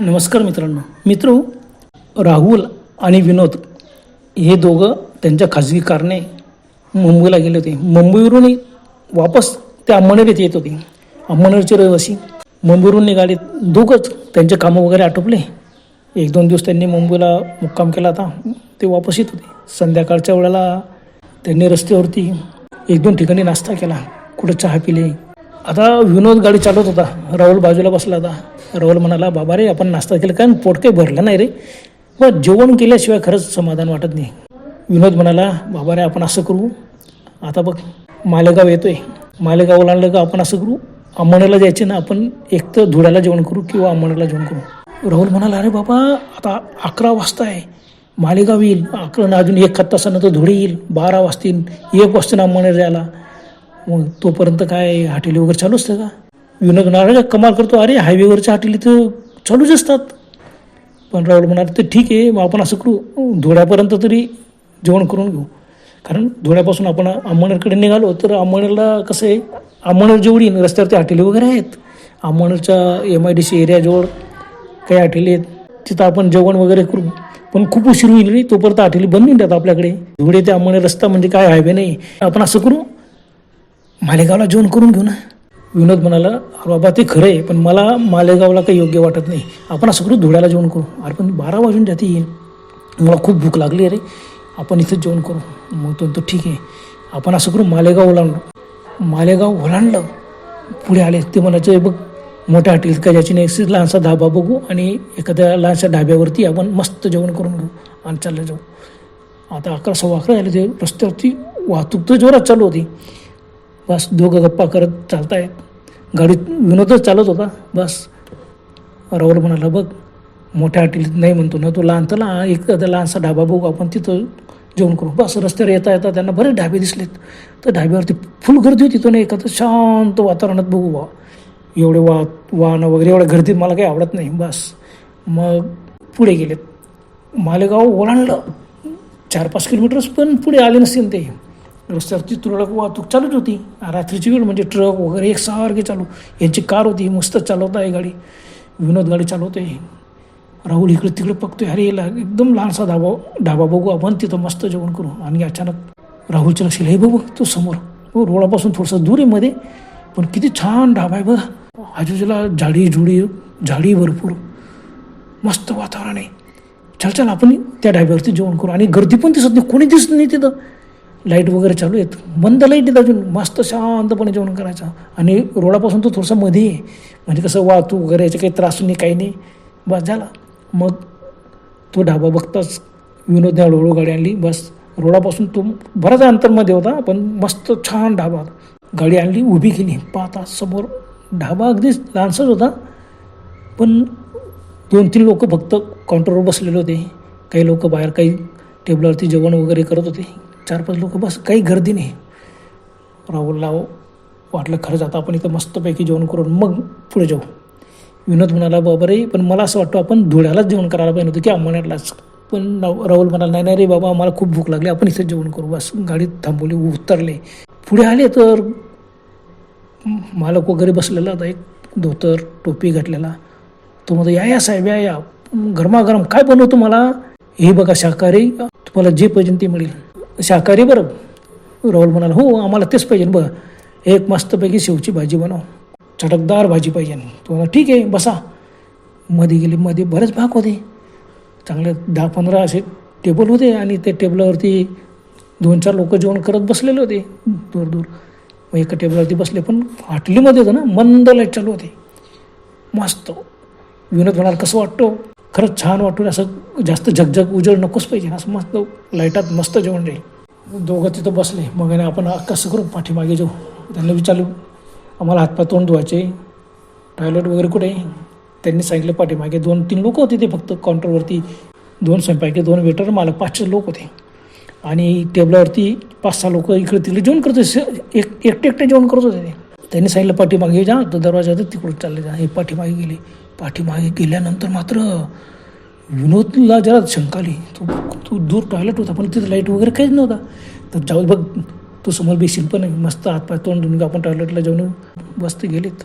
नमस्कार मित्रांनो. मित्र राहुल आणि विनोद हे दोघं त्यांच्या खाजगी कारने मुंबईला गेले होते. मुंबईवरून वापस ते अंमळनेरीत येत होते. अंमळनेरचे रहिवासी मुंबईवरून निघाले. दोघंच त्यांचे कामं वगैरे आटोपले. एक दोन दिवस त्यांनी मुंबईला मुक्काम केला होता. ते वापस येत होते. संध्याकाळच्या वेळेला त्यांनी रस्त्यावरती एक दोन ठिकाणी नाश्ता केला. कुठं चहा पिले. आता विनोद गाडी चालवत होता. राहुल बाजूला बसला होता. राहुल म्हणाला बाबा रे आपण नाश्ता केला. कारण पोट काही भरलं नाही रे. व जेवण केल्याशिवाय खरंच समाधान वाटत नाही. विनोद म्हणाला बाबा रे आपण असं करू. आता बघ मालेगाव येतोय. मालेगावला आणलं का आपण असं करू? अंमण्याला जायचे ना आपण एक तर धुळ्याला जेवण करू किंवा अंमण्याला जेवण करू. राहुल म्हणाला अरे बाबा आता अकरा वाजता आहे. मालेगाव येईल. अकरा अजून एक तासानंतर धुळे येईल. बारा वाजतील. एक वाजता अंमण्याला जायला मग तोपर्यंत काय हॉटेली वगैरे चालू असतं का? विनोद नारायण कमाल करतो. अरे हायवेवरच्या हॉटेली तर चालूच असतात. पण राहुल म्हणाले तर ठीक आहे मग आपण असं करू. धुळ्यापर्यंत तरी जेवण करून घेऊ. कारण धुळ्यापासून आपण अंमळनेरकडे निघालो तर अंमळनेरला कसं आहे अंमळनेर जेवढी रस्त्यावरती हॉटेली वगैरे आहेत. अंमळनेरच्या एम आय डी सी एरियाजवळ काही हॉटेली आहेत. तिथं आपण जेवण वगैरे करू. पण खूप उशीर होईल रे तोपर्यंत हॉटेली बंद होऊन जातात आपल्याकडे. धुळे ते अंमळनेर रस्ता म्हणजे काय हायवे नाही. आपण असं करू मालेगावला जेवण करून घेऊ ना. विनोद म्हणाला अरे बाबा ते खरं आहे पण मला मालेगावला काही योग्य वाटत नाही. आपण असं करू धुळ्याला जेवण करू. अरे पण बारा वाजून जाते. येईल मला खूप भूक लागली अरे आपण इथंच जेवण करू. मग तो तो ठीक आहे. आपण असं करू मालेगाव ओलांडलो मालेगाव ओलांडलं पुढे आले. ते म्हणायचे बघ मोठ्या हॉटेल का ज्याची नाही लहानसा धाबा बघू आणि एखाद्या लहानशा ढाब्यावरती आपण मस्त जेवण करून घेऊ आणि चाललं जाऊ. आता अकरा सव्वा अकरा झाले ते रस्त्यावरती वाहतूक तर जोरात चालू होती. बस दोघं गप्पा करत चालतायत गाडीत विनोदच चालत होता बस. राहुल म्हणाला बघ मोठ्या हॉटेलीत नाही म्हणतो ना तो लहान तर लहान एक लहानसा ढाबा बघू आपण तिथं जेवण करू. बस रस्त्यावर येता येता त्यांना बरेच ढाबे दिसलेत. तर ढाब्यावरती फुल गर्दी होती तो नाही एखादं शांत वातावरणात बघू बा. एवढे वा वाहनं वगैरे एवढ्या गर्दीत मला काही आवडत नाही बस. मग पुढे गेलेत. मालेगाव ओलांडलं चार पाच किलोमीटर्स पण पुढे आले नसतील ते. रस्त्यावरती तुरळक वाहतूक चालूच होती. रात्रीची वेळ म्हणजे ट्रक वगैरे एक सारखी चालू. यांची कार होती मस्त चालवत आहे गाडी. विनोद गाडी चालवतोय. राहुल इकडे तिकडे बघतोय. अरे याला एकदम लहानसा धाबा ढाबा बघू आपण तिथं मस्त जेवण करू. आणि अचानक राहुलच्या लक्षात हे बघू तो समोर. हो रोडापासून थोडंसं दूर आहे मध्ये पण किती छान ढाबा आहे बघा. आजूबाजूला झाडी झुडी झाडी भरपूर. मस्त वातावरण आहे. चल चल आपण त्या ढाब्यावरती जेवण करू. आणि गर्दी पण दिसत नाही. कोणी दिसत नाही तिथं. लाइट वगैरे चालू आहेत. मंद लाइट अजून. मस्त शांतपणे जेवण करायचं. आणि रोडापासून तो थोडासा मध्ये आहे. म्हणजे कसं वाहतूक वगैरे याचे काही त्रास नाही काही नाही. बस झाला. मग तो ढाबा बघताच विनोदने हळूहळू गाडी आणली. बस रोडापासून तो बराच अंतरमध्ये होता पण मस्त छान ढाबा गाडी आणली उभी केली. पाहता समोर ढाबा अगदीच लहानसाच होता. पण दोन तीन लोक फक्त काउंटरवर बसलेले होते. काही लोक बाहेर काही टेबलावरती जेवण वगैरे करत होते. चार पाच लोक बस काही गर्दी नाही. राहुलला वाटलं खरंच आता आपण इथं मस्तपैकी जेवण करून मग पुढे जाऊ. विनोद म्हणाला बाबा रे पण मला असं वाटतं आपण धुळ्यालाच जेवण करायला पाहिजे होतं की अंमण्यालाच पण राहुल म्हणाला नाही नाही रे बाबा आम्हाला खूप भूक लागली आपण इथं जेवण करू. बस गाडीत थांबवली उतरले. पुढे आले तर मालक वगैरे बसलेला होता एक धोतर टोपी घातलेला. तो म्हणतो या या साहेब या या. गरमागरम काय बनवतो मला? हे बघा शाकाहारी. तुम्हाला जे पाहिजे ते मिळेल. शाकाहारी बरं. राहुल म्हणाला हो आम्हाला तेच पाहिजे बरं. एक मस्तपैकी शेवची भाजी बनव. चटकदार भाजी पाहिजे. तो म्हणा ठीक आहे बसा. मध्ये गेले मध्ये बरेच भाग होते. चांगले दहा पंधरा असे टेबल होते आणि त्या टेबलावरती दोन चार लोक जेवण करत बसलेले होते. दूर दूर. मग एका टेबलवरती बसले पण हॉटेलीमध्ये होतं ना मंद लाइट चालू होते. मस्त. विनोद म्हणाल कसं वाटतो? खरंच छान वाटून असं जास्त झगझग उजळ नकोच पाहिजे असं मस्त लाईटात मस्त जेवण राहील. दोघं तिथं बसले मग आणि आपण कसं करू पाठीमागे जाऊ. त्यांना विचारलं आम्हाला हातपाय तोंड धुवायचे टॉयलेट वगैरे कुठे त्यांनी सांगितलं पाठीमागे दोन तीन लोक होते ते फक्त काउंटरवरती दोन स्वयंपाकी दोन वेटर मालक पाचशे लोक होते. आणि टेबलावरती पाच सहा लोक इकडे तिकडे जेवण करत होते. एक एकटे एकटे जेवण करत होते त्यांनी सांगितलं पाठीमागे जा तर दरवाजा तर तिकडून चालले जा. हे पाठीमागे गेले. पाठीमागे गेल्यानंतर मात्र विनोदला जरा शंका आली. तो तो दूर टॉयलेट होता पण तिथं लाइट वगैरे काहीच नव्हता. तर जाऊ बघ तो समोर बेसिन पण आहे मस्त हातपाय तोंड धुवून आपण टॉयलेटला जाऊन मस्त गेलेत.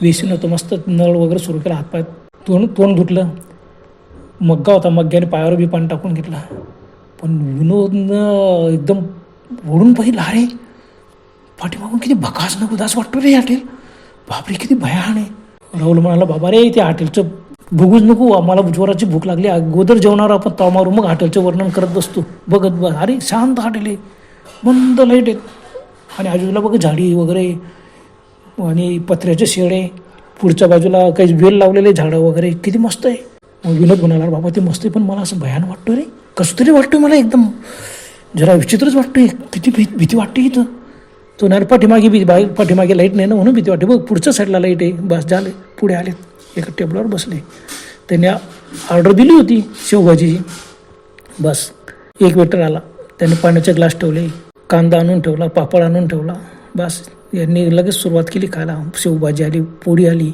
बेसिन होतं मस्त नळ वगैरे सुरू केला हातपाय तोंड तोंड धुतलं. मग्गा होता मग्ग्याने पायावर बी पाणी टाकून घेतला. पण विनोदनं एकदम ओढून पाहिलं अरे पाठीमागून किती भकास नको दास वाटतो रे हॉटेल. बापरे किती भयान आहे. राहुल म्हणाला बाबा रे ते हॉटेलचं बघूच नको आम्हाला जोराची भूक लागली अगोदर जेवणावर आपण ताव मारू मग हॉटेलचं वर्णन करत बसतो बघत बघ अरे शांत हॉटेल आहे बंद लाइट आहेत आणि आजूबाजूला बघ झाडी वगैरे आणि पत्र्याचे शेड आहे पुढच्या बाजूला काही वेल लावलेले झाडं वगैरे किती मस्त आहे. मग विनोद म्हणाला बाबा ते मस्त आहे पण मला असं भयान वाटतो रे कसं तरी वाटतोय मला एकदम जरा विचित्रच वाटतोय किती भी भीती वाटते इथं. तो नाही पाठीमागे बी बाहेर पाठीमागे लाइट नाही ना म्हणून भीती वाटते. बघ पुढच्या साईडला लाइट आहे. बस झाले. पुढे आले. एका टेबलावर बसले. त्यांनी ऑर्डर दिली होती शेवभाजीची. बस. एक वेटर आला. त्याने पाण्याचे ग्लास ठेवले. कांदा आणून ठेवला. पापड आणून ठेवला. बस. यांनी लगेच सुरुवात केली खायला. शेवभाजी आली पोळी आली.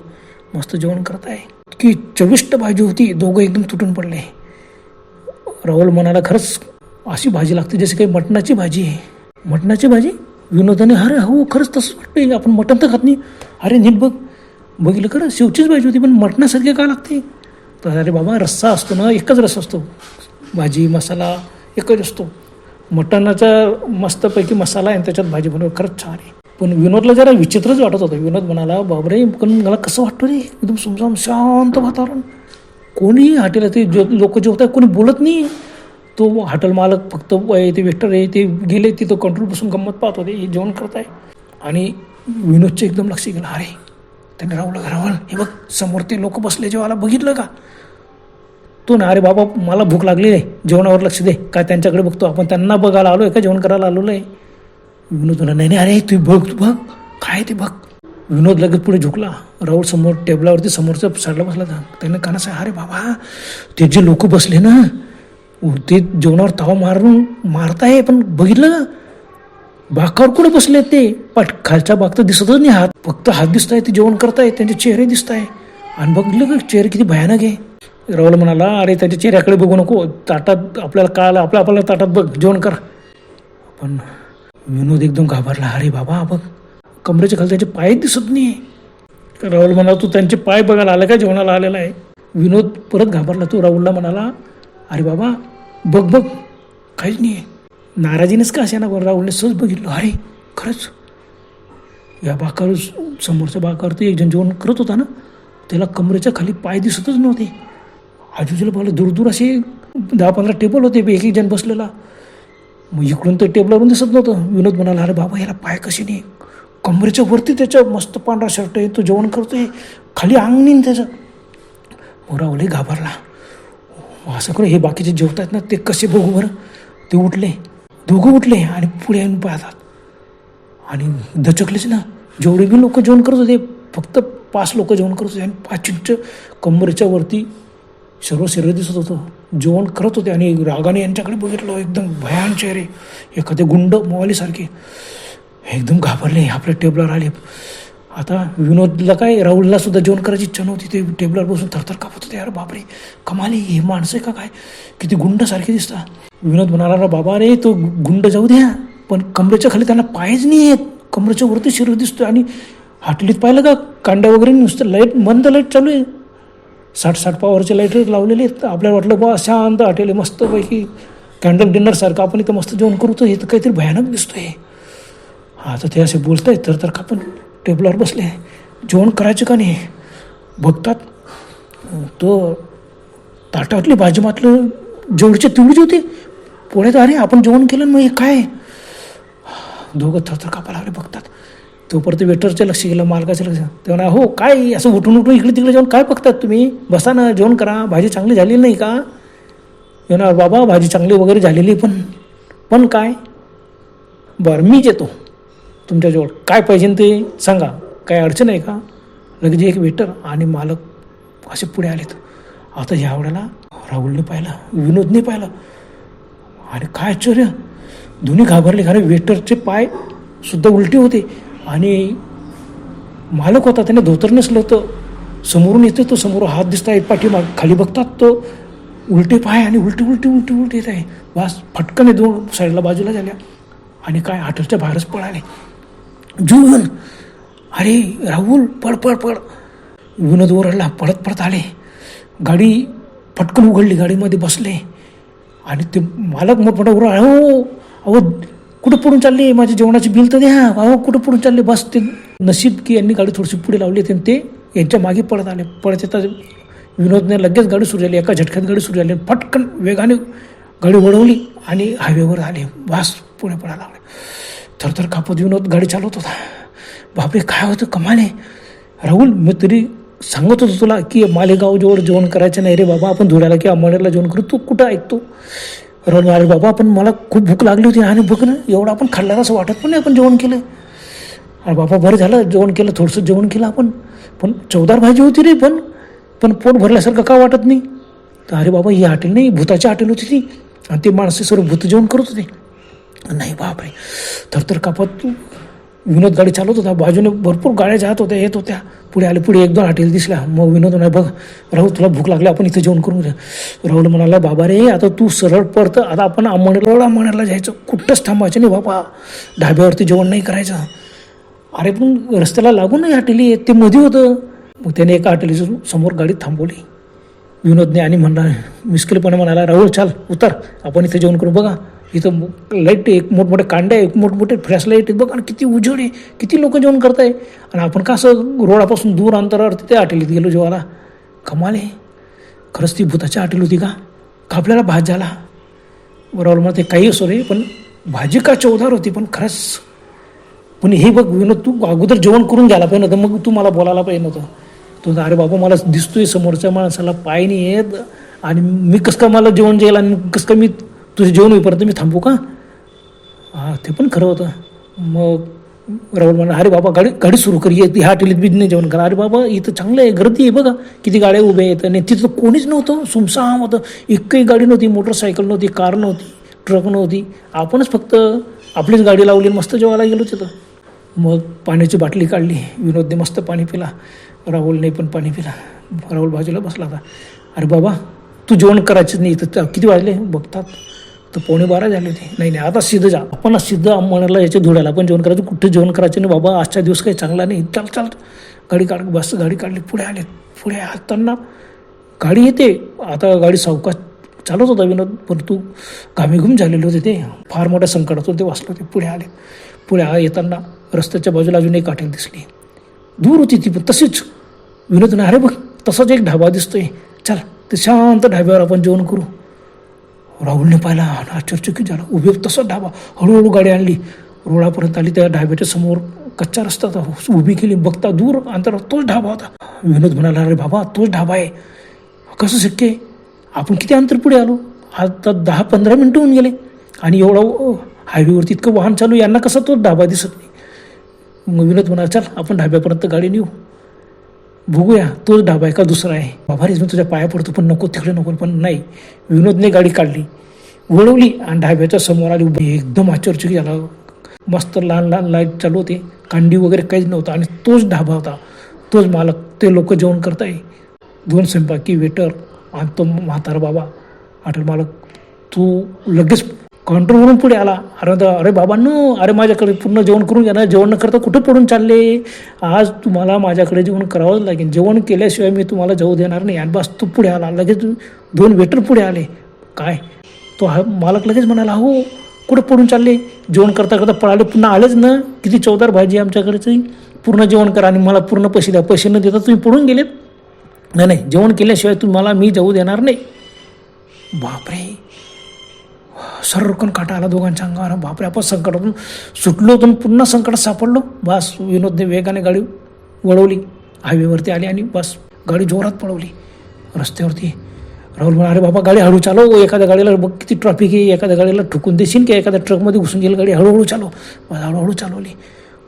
मस्त जेवण करत आहे की चविष्ट भाजी होती. दोघं एकदम तुटून पडले. राहुल म्हणाला खरंच अशी भाजी लागते जशी काही मटणाची भाजी आहे. मटणाची भाजी? विनोदाने अरे हो खरंच तसंच आहे आपण मटण तर खात नाही. अरे नीट बघ बघितलं खरं शेवचीच भाजी होती पण मटणासारखे का लागते? तर अरे बाबा रस्सा असतो ना एकच रस्सा असतो. भाजी मसाला एकच असतो. मटणाचा मस्तपैकी मसाला आहे आणि त्याच्यात भाजी बनव खरंच छान आहे. पण विनोदला जरा विचित्रच वाटत होतं. विनोद म्हणाला बाबरे पण मला कसं वाटतं रे? एकदम समजावून शांत वातावरण. कोणी हॉटेल ते जो लोक जेवतात कोणी बोलत नाही. तो हॉटेल मालक फक्त ते वेस्टर आहे ते गेले तिथं कंट्रोल बसून गंमत पाहत होते हे जेवण करत आहे आणि विनोदचं एकदम लक्ष गेलं अरे त्यांनी राहुल राहुल हे बघ समोर ते लोक बसले जेव्हा बघितलं का? तो ना अरे बाबा मला भूक लागली आहे जेवणावर लक्ष दे काय त्यांच्याकडे बघतो आपण त्यांना बघायला आलो आहे का जेवण करायला आलेलो आहे. विनोद म्हणा नाही नाही अरे तू बघ तू बघ काय ते बघ. विनोद लगेच पुढे झुकला. राहुल समोर टेबलावरती समोरच्या साईडला बसला होता. त्याने काना सांग अरे बाबा ते जे लोक बसले ना ते जेवणावर तवा मारून मारताय पण बघितलं बाकावर कुठे बसले ते? पाठ खालच्या बाग तर दिसतच नाही हात. फक्त हात दिसत आहे ते जेवण करताय त्यांचे चेहरे दिसत आहे आणि बघितलं का? चेहरे किती भयानक आहे. राहुल म्हणाला अरे त्याच्या चेहऱ्याकडे बघू नको. ताटात आपल्याला कळालं आपल्या आपल्याला ताटात बघ जेवण कर. पण विनोद एकदम घाबरला अरे बाबा बघ. कमरेच्या खाली त्याचे पाय दिसत नाही राहुल म्हणाला तू त्यांचे पाय बघायला आलं का? जेवणाला आलेला आहे. विनोद परत घाबरला तू राहुलला म्हणाला अरे बाबा बघ बघ. काहीच नाही आहे नाराजीनेच का असे ना राहुलने सहज बघितलं? अरे खरंच. या बाकावर समोरच्या बाकार एक जण जेवण करत होता ना त्याला कमरेच्या खाली पाय दिसतच नव्हते. आजूबाजूला पाहिलं दूर दूर असे दहा पंधरा टेबल होते एक एक जण बसलेला. मग इकडून तर टेबलावरून दिसत नव्हतं. विनोद म्हणाला अरे बाबा याला पाय कसे नाही कमरेच्या वरती त्याच्या मस्त पांढरा शर्ट आहे तो जेवण करतोय. खाली अंग नाही त्याचं. मग राहुलही घाबरला. असं करू हे बाकीचे जेवत आहेत ना ते कसे बघू बरं? ते उठले. दोघं उठले आणि पुढे येऊन पाहतात. आणि दचकलेच ना जेवढे बी लोक जेवण करत होते फक्त पाच लोक जेवण करत होते आणि पाचच्या कमरेच्या वरती सर्व शरीर दिसत होतं. जेवण करत होते आणि रागाने यांच्याकडे बघितलं हो, एकदम भयान चेहरे एखादे गुंड मोवालीसारखे. एकदम घाबरले आपल्या टेबलावर आले. आता विनोदला काय? राहुलला सुद्धा जेवण करायची इच्छा नव्हती. ते टेबलावर बसून थरथर कापत होते. यार बापरे कमाली हे माणसं आहे का काय? किती गुंडसारखे दिसतात विनोद म्हणाला रा बाबा रे तो गुंड जाऊ द्या. पण कमरेच्या खाली त्यांना पायच नाही आहेत. कमरेच्या वरती शरीर दिसतो आणि हाटलीत पाहिलं का? कांड्या वगैरे नुसतं लाइट मंद लाइट चालू आहे. साठ साठ पावरचे लाइट लावलेले आहेत. आपल्याला वाटलं बा शांत हॉटेल मस्तपैकी कॅन्डल डिनरसारखं आपण इथं मस्त जेवण करू तर हे तर काहीतरी भयानक दिसतोय. हा तर ते असे बोलत आहेत तर तर का पण टेबलावर बसले. जेवण करायचं का नाही? बघतात. तो ताटातली भाजी मातलं जेवढीच्या तेवढीच होती पोळ्यात अरे आपण जेवण केलं मग हे काय? दोघं थरथर कापायला लागले बघतात. तोपर्यंत वेटरचं लक्ष गेलं मालकाचं लक्ष. ते म्हणा हो काय असं उठून उठून इकडे तिकडे जेवण काय बघतात तुम्ही? बसा ना जेवण करा. भाजी चांगली झालेली नाही का? येणार बाबा भाजी चांगली वगैरे झालेली पण पण काय? बरं मीच येतो. तुमच्याजवळ काय पाहिजे ते सांगा. काय अडचण आहे का? लगेच एक वेटर आणि मालक असे पुढे आलेत. आता ह्या वेळेला राहुलने पाहिला विनोदने पाहिलं. आणि काय आश्चर्य. दोन्ही घाबरले कारण वेटरचे पाय सुद्धा उलटे होते. आणि मालक होता त्याने धोतर नसलं होतं. समोरून येते तो समोर हात दिसत आहे पाठीमाग खाली बघतात तो. उलटे पाय आणि उलटे उलटे उलटे उलटे येत आहे. वास फटकने दोन साईडला बाजूला झाल्या. आणि काय हॉटेलच्या बाहेरच पळाले. जून अरे राहुल पळ पळ पळ. विनोद ओरडला पळत पळत आले. गाडी पटकन उघडली गाडीमध्ये बसले. आणि ते मालक मोठमोठा ओरड अहो अहो कुठं पडून चालले? माझ्या जेवणाची बिल तर द्या. अहो कुठं पडून चालले? बस. ते नशीब की यांनी गाडी थोडीशी पुढे लावली आणि ते यांच्या मागे पळत आले. पळत येतात विनोदने लगेच गाडी सुरू झाली. एका झटक्यात गाडी सुरू झाली. पटकन वेगाने गाडी वळवली आणि हायवेवर आले. वास पुढे पडायला लागले. थरथर कापत विनोद गाडी चालवत होता. बापरे काय होतं कमाले? राहुल मी तरी सांगत होतो तुला की मालेगाव जवळ जेवण करायचं नाही रे बाबा आपण धुळ्याला किंवा अंमळनेरला जेवण करू. तू कुठं ऐकतो? राहुल अरे बाबा आपण मला खूप भूक लागली होती आणि बघ ना एवढं आपण खाल्लं असं वाटत पण नाही आपण जेवण केलं. अरे बाबा बरं झालं जेवण केलं थोडंसं जेवण केलं आपण. पण चवदार भाजी होती रे पण पण पोट भरल्यासारखं का वाटत नाही? तर अरे बाबा ही हॉटेल नाही भूताची हॉटेल होती ती. आणि ते माणसे सर्व भूत जेवण करत होते. नाही बापरे. थरथर कापत विनोद गाडी चालवत होता. बाजूने भरपूर गाड्या जात होत्या येत होत्या. पुढे आले पुढे एक दोन हॉटेल दिसल्या. मग विनोद नाही बघ राहुल तुला भूक लागली आपण इथं जेवण करून राहुल म्हणाला बाबा रे आता तू सरळ पडतं. आता आपण अंमळनेरला अंमळनेरला जायचं. कुठंच थांबायचं नाही बाबा. ढाब्यावरती जेवण नाही करायचं. अरे पण रस्त्याला लागून नाही हॉटेली? ते मध्ये होतं. मग त्याने एका हॉटेलीच्या समोर गाडी थांबवली. विनोदने आणि म्हणला मिस्किलपणे म्हणाला राहुल चाल उतर. आपण इथे जेवण करू. बघा. इथं लाइट एक मोठमोठे कांडे एक मोठमोठे फ्लॅश लाइट आहेत बघ आणि किती उजेड आहे किती लोक जेवण करताय. आणि आपण कसं रोडापासून दूर अंतरावर तिथे हॉटेलीत गेलो जेवायला? कमाल आहे. खरंच ती भूताची हॉटेल होती का? का आपल्याला भात झाला. बरोबर मला ते काही असो रे पण भाजी का चौदार होती पण खरंच. पण हे बघ विनोद तू अगोदर जेवण करून घ्यायला पाहिजे नव्हतं मग तू मला बोलायला पाहिजे नव्हतं. तो अरे बाबा मला दिसतोय समोरच्या माणसाला पाय नाही येत आणि मी कसं काय मला जेवण जाईल आणि कसं काय मी तुझे जेवण होईपर्यंत मी थांबू का? हां ते पण खरं होतं. मग राहुल म्हणा अरे बाबा गाडी गाडी सुरू कर. ये ह्या हॉटेलीत बी नाही जेवण करा अरे बाबा इथं चांगलं आहे. गर्दी आहे बघा. किती गाड्या उभ्या आहेत. आणि तिथं कोणीच नव्हतं. सुमसाम होतं. एकही गाडी नव्हती. मोटरसायकल नव्हती. कार नव्हती. ट्रक नव्हती. आपणच फक्त आपलीच गाडी लावली आणि मस्त जेवायला गेलो तिथं मग पाण्याची बाटली काढली. विनोदने मस्त पाणी पिला. राहुलने पण पाणी पिला. राहुल बाजूला बसला होता. अरे बाबा तू जेवण करायचंच नाही. इथं त्या- किती वाजले? बघतात. तर पावणे बारा झाले होते. नाही नाही आता सिद्ध जा आपण सिद्ध म्हणाला याच्या धुळ्याला आपण जेवण करायचं. कुठे जेवण करायचं नाही बाबा आजचा दिवस काही चांगला नाही. चाल चाल. गाडी काढ बस गाडी काढली पुढे आले. पुढे असताना गाडी येते. आता गाडी सावकाश चालत होता विनोद पण तू घामेघूम झालेले होते ते. फार मोठ्या संकटात होते वाचले होते. पुढे आले. पुढे आ- येताना रस्त्याच्या बाजूला अजून एक हॉटेल दिसली. दूर होती ती पण तशीच. विनोद अरे बघ तसाच एक ढाबा दिसतोय. चल ते शांत ढाब्यावर आपण जेवण करू. राहुलने पाहिला आश्चर्यचकित झाला. उभे तसाच ढाबा हळूहळू गाडी आणली. रोडापर्यंत आली त्या ढाब्याच्या समोर. कच्चा रस्ता होता उभी केली. बघता दूर अंतरावर तोच ढाबा होता. विनोद म्हणाला अरे बाबा तोच ढाबा आहे. कसं शक्य आहे? आपण किती अंतर पुढे आलो? आता दहा पंधरा मिनटं होऊन गेले. आणि एवढं हायवेवरती इतकं वाहन चालू यांना कसा तो ढाबा दिसत नाही? मग विनोद म्हणाला चल आपण ढाब्यापर्यंत गाडी नेऊ. बघूया तोच ढाबा आहे का दुसरा आहे? बाबा रे मी तुझ्या पाया पडतो पण नको तिकडे नको पण नाही. विनोदने गाडी काढली वळवली आणि ढाब्याच्या समोर आली उभी. एकदम आश्चर्यचकित झाला. मस्त लहान लहान लाइट चालू होते. कांडी वगैरे काहीच नव्हता आणि तोच ढाबा होता. तोच मालक. ते लोक जेवण करताय. दोन स्वयंपाकी वेटर आणि तो म्हातारा बाबा. हॉटेल मालक तू लगेच काउंटरवरून पुढे आला. अरे द- अरे बाबांनो अरे माझ्याकडे पूर्ण जेवण करून घ्या जेवण न करता कुठं पडून चालले? आज तुम्हाला माझ्याकडे जेवण करावंच लागेल. जेवण केल्याशिवाय मी तुम्हाला जाऊ देणार नाही. आणि बस तू पुढे आला. लगेच दोन वेटर पुढे आले. काय? तो हा मालक लगेच म्हणाला हो कुठं पडून चालले? जेवण करता करता पळाले. पुन्हा आलेच ना. किती चवदार भाजी आहे पूर्ण जेवण करा आणि मला पूर्ण पैसे द्या. पैसे न देता तुम्ही पडून गेलेत. नाही नाही. जेवण केल्याशिवाय तुम्हाला मी जाऊ देणार नाही. बापरे. सर्रकन काटा आला दोघांच्या अंगावर. बापरे आपण संकटातून सुटलो होतो पुन्हा संकटात सापडलो. बस विनोदने वेगाने गाडी वळवली. हायवेवरती आली आणि बस गाडी जोरात पळवली. रस्त्यावरती राहुल म्हणा अरे बाबा गाडी हळू चालव. एखाद्या गाडीला बघ किती ट्रॅफिक आहे. एखाद्या गाडीला ठुकून देशील की एखाद्या ट्रकमध्ये घुसून गेली गाडी हळूहळू चालव. बस हळूहळू चालवली.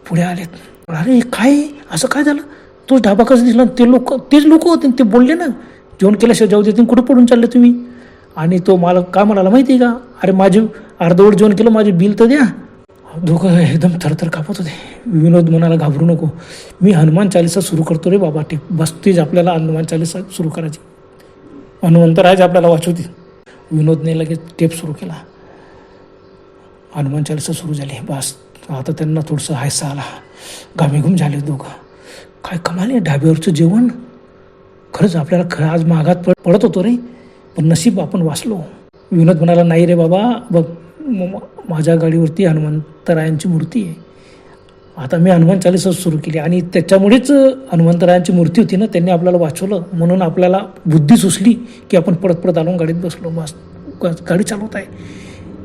पुढे आलेत अरे काय? असं काय झालं? तोच ढाबा कसं दिसला. ते लोक तेच लोक होते ते बोलले ना. जेवण केल्याशिवाय जाऊ देतील कुठं पडून चालले तुम्ही? आणि तो मला का म्हणाला माहिती आहे का? अरे माझी अर्धवट जेवण केलं माझे बिल तर द्या. दोघं एकदम थरथर कापत होते. विनोद म्हणाला घाबरू नको. मी हनुमान चालिसा सुरू करतो रे बाबा. टेप बसतीच आपल्याला हनुमान चालिसा सुरू करायची. हनुमंतराज आपल्याला वाचवतील. विनोदने लगेच टेप सुरू केला. हनुमान चालिसा सुरू झाली. बस. आता त्यांना थोडंसं हायसा आला. घामेघूम झाले दोघं. काय कमाल आहे ढाब्यावरचं जेवण. खरंच आपल्याला खरं आज मागात पड पडत होतो रे. पण नशीब आपण वाचलो. विनोद म्हणाला नाही रे बाबा बघ माझ्या गाडीवरती हनुमंतरायांची मूर्ती आहे. आता मी हनुमान चालीसा सुरू केली आणि त्याच्यामुळेच हनुमंतरायांची मूर्ती होती ना त्यांनी आपल्याला वाचवलं. म्हणून आपल्याला बुद्धी सुचली की आपण पडत पडत आलो गाडीत बसलो. मास गाडी चालवत आहे.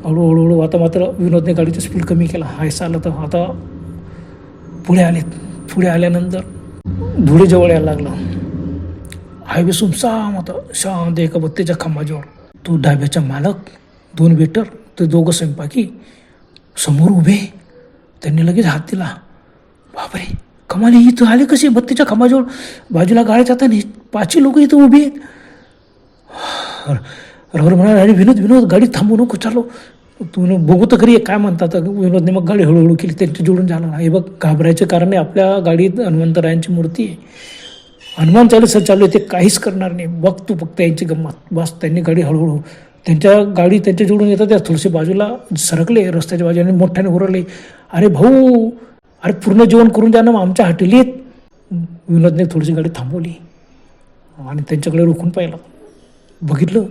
हळूहळूहळू आता मात्र विनोदने गाडीचा स्पीड कमी केला. हायसा आला तर आता पुढे आलेत. पुढे आल्यानंतर धुळे जवळ यायला लागलं. हायवे सुमसाम होता शांत एका बत्तीच्या खांबाजवळ. तो डाब्याचा मालक दोन वेटर ते दोघं स्वयंपाकी समोर उभे. त्यांनी लगेच हात दिला. बापरे कमाली इथं आले कसे? बत्तीच्या खांबाजवळ. बाजूला गाड्या जाताना पाचही लोक इथं उभी आहेत. राहुल म्हणाला अरे विनोद विनोद गाडी थांबू नको चालो. तू न- बघू तर खरी काय म्हणतात. विनोदने मग गाडी हळूहळू केली त्यांच्या जोडून झालं हे बघ घाबरायचं कारण आहे आपल्या गाडीत हनुमंतरायांची मूर्ती आहे. हनुमान चालीसा चालू आहे ते काहीच करणार नाही. बघ तू फक्त यांची गंमत. बस त्यांनी गाडी हळूहळू त्यांच्या गाडी त्यांच्या जोडून येतात त्या थोडेसे बाजूला सरकले रस्त्याच्या बाजूने मोठ्याने ओरडले. अरे भाऊ अरे पूर्ण जेवण करून द्या ना मग आमच्या हॉटेलीत विनोदने थोडीशी गाडी थांबवली. आणि त्यांच्याकडे रोखून पाहिलं. बघितलं.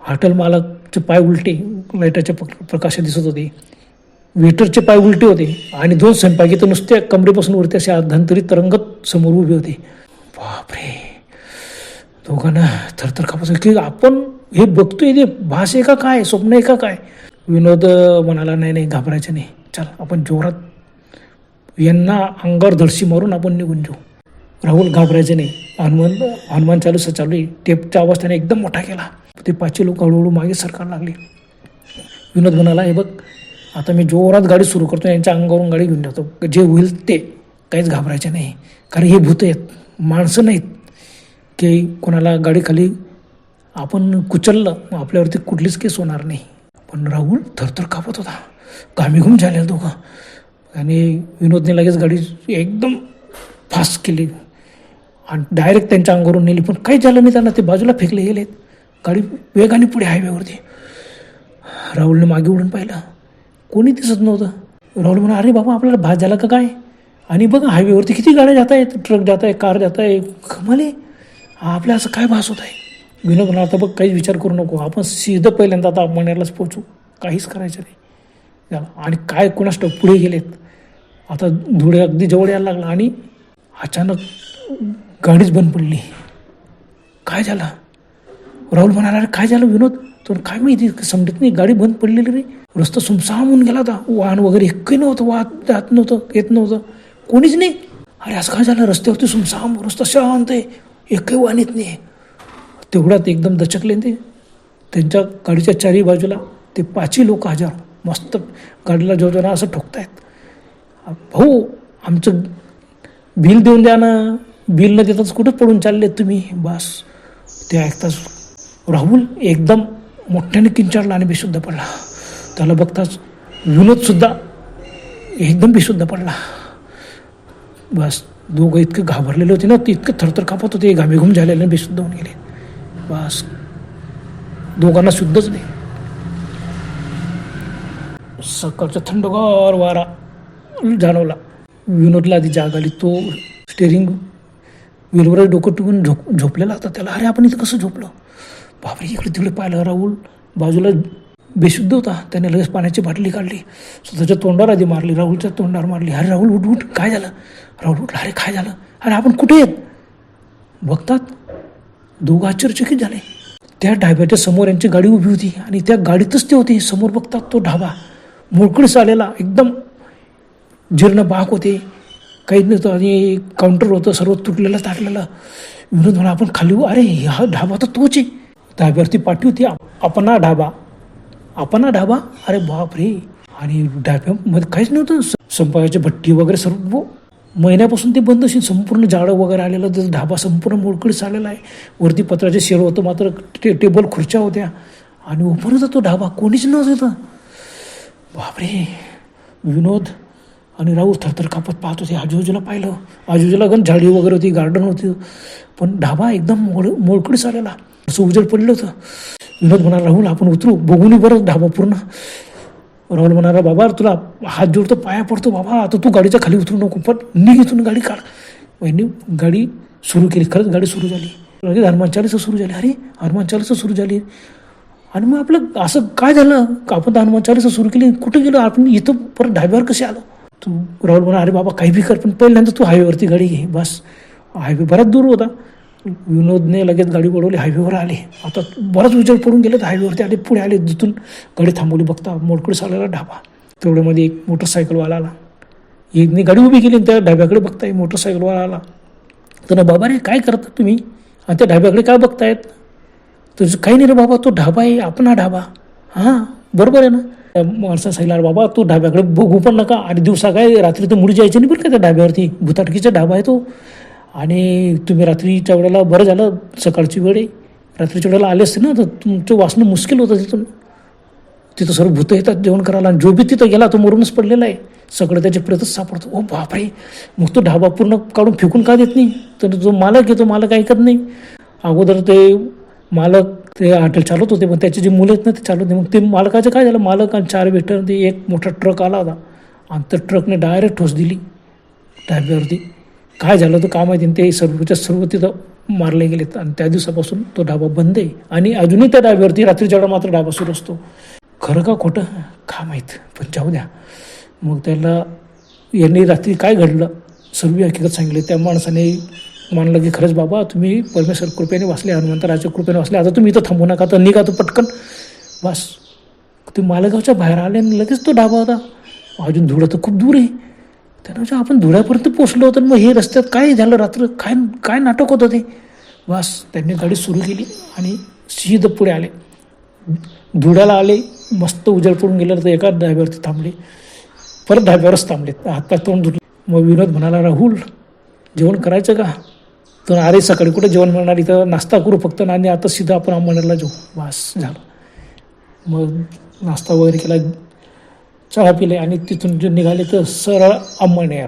हॉटेल मालकचे पाय उलटे लाईटाच्या प्रक- प्रकाशात दिसत होते. वेटरचे पाय उलटे होते. आणि दोन स्वयंपाकी तर नुसत्या कमरेपासून वरती असे अध्यंतरी तरंगत समोर उभे होते. बापरे. दोघांना थरथर कापत की आपण हे बघतोय ते भास आहे का काय? स्वप्न आहे का काय? विनोद म्हणाला नाही नाही घाबरायचं नाही. चल आपण जोरात यांना अंगावर धडशी मारून आपण निघून जाऊ. राहुल घाबरायचे नाही. हनुमान हनुमान चालूसा चालू आहे. टेपचा आवाज त्याने एकदम मोठा केला. ते पाचशे लोक हळूहळू मागे सरकायला लागले. विनोद म्हणाला हे बघ आता मी जोरात गाडी सुरू करतो. यांच्या अंगावरून गाडी घेऊन जातो. जे होईल ते. काहीच घाबरायचे नाही. कारण हे भूत आहेत. माणसं नाहीत की कोणाला गाडीखाली आपण कुचललं मग आपल्यावरती कुठलीच केस होणार नाही. पण राहुल थरथर कापत होता. घामीघूम झालेला दोघा. आणि विनोदने लगेच गाडी एकदम फास्ट केली. आणि डायरेक्ट त्यांच्या अंगावरून नेली. पण काही झालं नाही त्यांना ते बाजूला फेकले गेलेत. गाडी वेगाने पुढे हायवेवरती. राहुलने मागे उडून पाहिलं. कोणी दिसत नव्हतं. राहुल म्हणा अरे बाबा आपल्याला भात झाला का काय? आणि बघा हायवेवरती किती गाड्या जात आहेत ट्रक जात आहे कार जात आहे कमाले आपल्या असं काय भास होत आहे विनोद आता बघ काहीच विचार करू नको. आपण सिद्ध पहिल्यांदा आता मण्यालाच पोचू काहीच करायचं नाही. झालं आणि काय कोणास पुढे गेलेत. आता धुळे अगदी जवळ यायला लागला आणि अचानक गाडीच बंद पडली. काय झालं? राहुल म्हणाला अरे काय झालं विनोद? तर काय माहिती? समजत नाही गाडी बंद पडलेली रे. रस्ता सुमसाम होऊन गेला होता. वाहन वगैरे एकही नव्हतं वाहत जात नव्हतं येत नव्हतं. कोणीच नाही. अरे असं काय झालं? रस्त्यावरती सुमसाम रस्ता शांत आहे. एकही वाहन येत नाही. तेवढ्यात एकदम दचकले ते त्यांच्या गाडीच्या चारही बाजूला ते पाचही लोक हजर. मस्त गाडीला जोजना असं ठोकतायत. भाऊ आमचं बिल देऊन द्या ना. बिल न देताच कुठं पडून चालले तुम्ही? बस. ते ऐकताच राहुल एकदम मोठ्याने किंचाळला आणि बेशुद्ध पडला. त्याला बघताच विनोदसुद्धा एकदम बेशुद्ध पडला. बस. दोघं इतकं घाबरलेले होते ना ते इतकं थरथर कापत होते घामेघूम झालेले आणि बेशुद्ध होऊन गेले. बस. दोघांना शुद्धच नाही. सकाळचा थंडगार वारा जाणवला. विनोदला आधी जाग आली तो स्टेरिंग विलवर डोकं टिकून झोप झोपलेला होता त्याला. अरे आपण इथं कसं झोपलो? बापरे इकडे तिकडे पाहिलं राहुल बाजूला बेशुद्ध होता. त्याने लगेच पाण्याची बाटली काढली. स्वतःच्या तोंडावर आधी मारली राहुलच्या तोंडावर मारली. अरे राहुल उठ उठ काय झालं? राहुल अरे काय झालं? अरे आपण कुठे आहेत? बघतात. दोघं आश्चर्यचकित झाले. त्या ढाब्याच्या समोर यांची गाडी उभी होती आणि त्या गाडीतच ते होते. समोर बघतात तो ढाबा. मोकळीस आलेला एकदम जीर्ण बाक होते. काहीच नव्हतं आणि काउंटर होतं सर्व तुटलेलं ताटलेलं. विनोद म्हणा आपण खाली अरे हा ढाबा तर तोच आहे. ढाब्यावरती पाठी होती. आपणा ढाबा. आपणा ढाबा? अरे बाप रे आणि ढाब्यामध्ये काहीच नव्हतं. स- भट्टी वगैरे सर्व महिन्यापासून ते बंद असेल संपूर्ण झाडं वगैरे आलेलं त्याचा ढाबा संपूर्ण मोडकळीस आलेला आहे. वरती पत्राचे शेड होतं मात्र टे टेबल खुर्च्या होत्या. आणि ओपन तो ढाबा कोणीच नव्हतं तिथं. बापरे! विनोद आणि राहुल थरथर कापत पाहत होते. आजूबाजूला पाहिलं. आजूबाजूला गण झाडी वगैरे होती गार्डन होती. पण ढाबा एकदम मोड मोडकडीस आलेला असं उजळ पडलं होतं. विनोद म्हणाला राहुल आपण उतरू. बघूनही बरं ढाबा पूर्ण. राहुल म्हणाला बाबा तुला हात जोडतो पाया पडतो बाबा आता तू गाडीच्या खाली उतरू नको पण निघ इथून गाडी काढ. वहिनी गाडी सुरू केली खरंच गाडी सुरू झाली. लगेच हनुमान चालीसा सुरू झाली. अरे हनुमान चालीसा सुरू झाली. आणि मग आपलं असं काय झालं? का आपण तर हनुमान चालीसा सुरू केली? कुठे गेलो? आपण इथं परत ढाब्यावर कसे आलो? तू राहुल म्हणा अरे बाबा काही बी कर पण पहिल्यांदा तू हायवेवरती गाडी घे बस. हायवे बराच दूर होता. विनोदने लगेच गाडी वळवली हायवेवर आले. आता बराच विचार पडून गेले तर हायवेवरती आले पुढे आले जिथून गाडी थांबवली. बघता मोडकडे चाललेला ढाबा. तेवढ्यामध्ये एक मोटरसायकलवाला आला. एकने गाडी उभी केली आणि त्या ढाब्याकडे बघताय मोटरसायकलवाला आला. तर ना बाबा रे काय करता तुम्ही? आणि त्या ढाब्याकडे काय बघतायत? तुझं काही नाही रे बाबा तो ढाबा आहे आपण हा ढाबा. हां बरोबर आहे ना. त्या माणसानं सांगितलं "अरे बाबा तो ढाब्याकडे बघू पण नका. आणि दिवसा काय रात्री तर मुडी जायचं नाही बरं का त्या ढाब्यावरती? भुताटकीचा ढाबा आहे तो. आणि तुम्ही रात्रीच्या वेळेला बरं झालं सकाळची वेळ आहे. रात्रीच्या वेळेला आले असते ना तर तुमचं वाचणं मुश्किल होतं तिथून तिथं सर्व भूतं येतात जेवण करायला. आणि जो बी तिथं गेला तो मरूनच पडलेला आहे. सगळं त्याचे प्रेतच सापडतो. ओ बापरे! मग तो ढाबा पूर्ण काढून फेकून का देत नाही? तर जो मालक आहे तो मालक ऐकत नाही. अगोदर ते मालक ते हॉटेल चालवत होते पण त्याचे जे मुलं आहेत ना ते चालवत नाही. मग ते मालकाचं काय झालं? मालक आणि चार भेटर ते एक मोठा ट्रक आला होता. आणि त्या ट्रकने डायरेक्ट ठोस दिली. ढाब्यावरती. काय झालं तर काय माहिती आणि ते सर्वच्या सर्व तिथं मारले गेलेत. आणि त्या दिवसापासून तो ढाबा बंद आहे. आणि अजूनही त्या ढाब्यावरती रात्रीच्या मात्र ढाबा सुरू असतो. खरं का खोटं? का माहीत? पण जाऊ द्या. मग त्याला यांनी रात्री काय घडलं? सर्व हकीकत सांगितली. त्या माणसाने मानलं की खरंच बाबा तुम्ही परमेश्वर कृपेने वाचले हनुमंतराच्या कृपेने वाचले. आता तुम्ही इथं थांबू नका तर निघा तर पटकन. बस. ते मालेगावच्या बाहेर आले आणि लगेच तो ढाबा होता. अजून धुळं तर खूप दूर आहे. त्यानं आपण धुळ्यापर्यंत पोचलो होतो आणि मग हे रस्त्यात काय झालं रात्र? काय काय नाटक होतं ते बस त्यांनी गाडी सुरू केली आणि सीध पुढे आले. धुळ्याला आले मस्त उजेड पडून गेलं तर एका ढाब्यावरती थांबले. परत ढाब्यावरच थांबले हातपाय तोंड धुतले. मग विनोद म्हणाला राहुल जेवण करायचं का? तर अरे सकाळी कुठे जेवण मिळणार? इथं नाश्ता करू फक्त आणि आता सीधा आपण अंबरनेरला जाऊ. बस झालं. मग नाश्ता वगैरे केला. चहा पिले आणि तिथून जे निघाले तर सरळ अमळनेर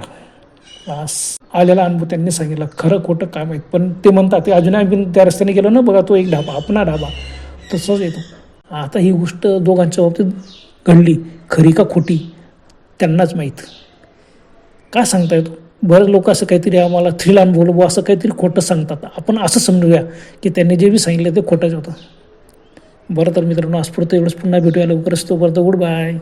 आलेला अनुभव त्यांनी सांगितलं खरं खोटं काय माहीत पण ते म्हणतात ते अजून आम्ही त्या रस्त्याने गेलो ना बघा तो एक ढाबा आपला ढाबा. तसंच येतो. आता ही गोष्ट दोघांच्या बाबतीत घडली. खरी का खोटी त्यांनाच माहीत. काय सांगता येतो? बरेच लोक असं काहीतरी आम्हाला थ्रील अनुभवलं बुवा असं काहीतरी खोटं सांगतात. आपण असं समजूया की त्यांनी जे बी सांगितलं ते खोटंच होतं. बरं तर मित्रांनो आजपुरतं एवढंच. पुन्हा भेटूया लवकरच. तोपर्यंत गुड बाय.